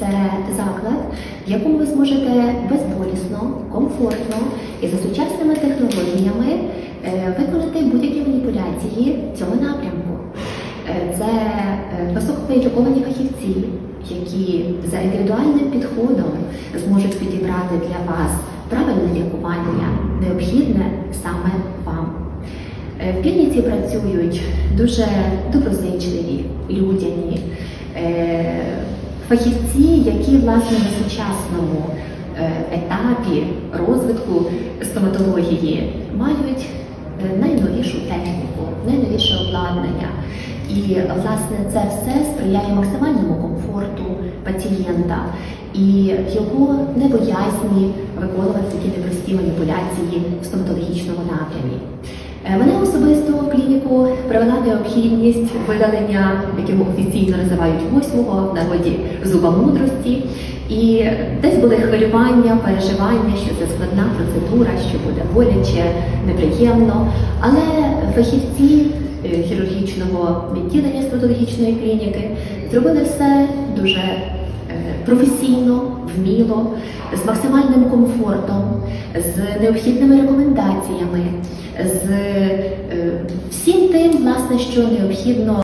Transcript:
це заклад, в якому ви зможете безболісно, комфортно і за сучасними технологіями е, виконати будь-які маніпуляції цього напрямку. Е, Це е, висококваліфіковані фахівці, які за індивідуальним підходом зможуть підібрати для вас правильне лікування, необхідне саме вам. В клініці працюють дуже доброзичливі, е, фахівці, які власне на сучасному е, етапі розвитку стоматології мають е, найновішу техніку, найновіше обладнання. І власне це все сприяє максимальному комфорту пацієнта і його небоязні виконувати такі непрості маніпуляції в стоматологічному напрямі. Е, Мене особисто клініку привела необхідність видалення, як його офіційно називають восьмого в народі зуба мудрості. І десь були хвилювання, переживання, що це складна процедура, що буде боляче, неприємно. Але фахівці е, хірургічного відділення стоматологічної клініки зробили все дуже е, професійно, вміло, з максимальним комфортом, з необхідними рекомендаціями, з е, всім тим, власне, що необхідно.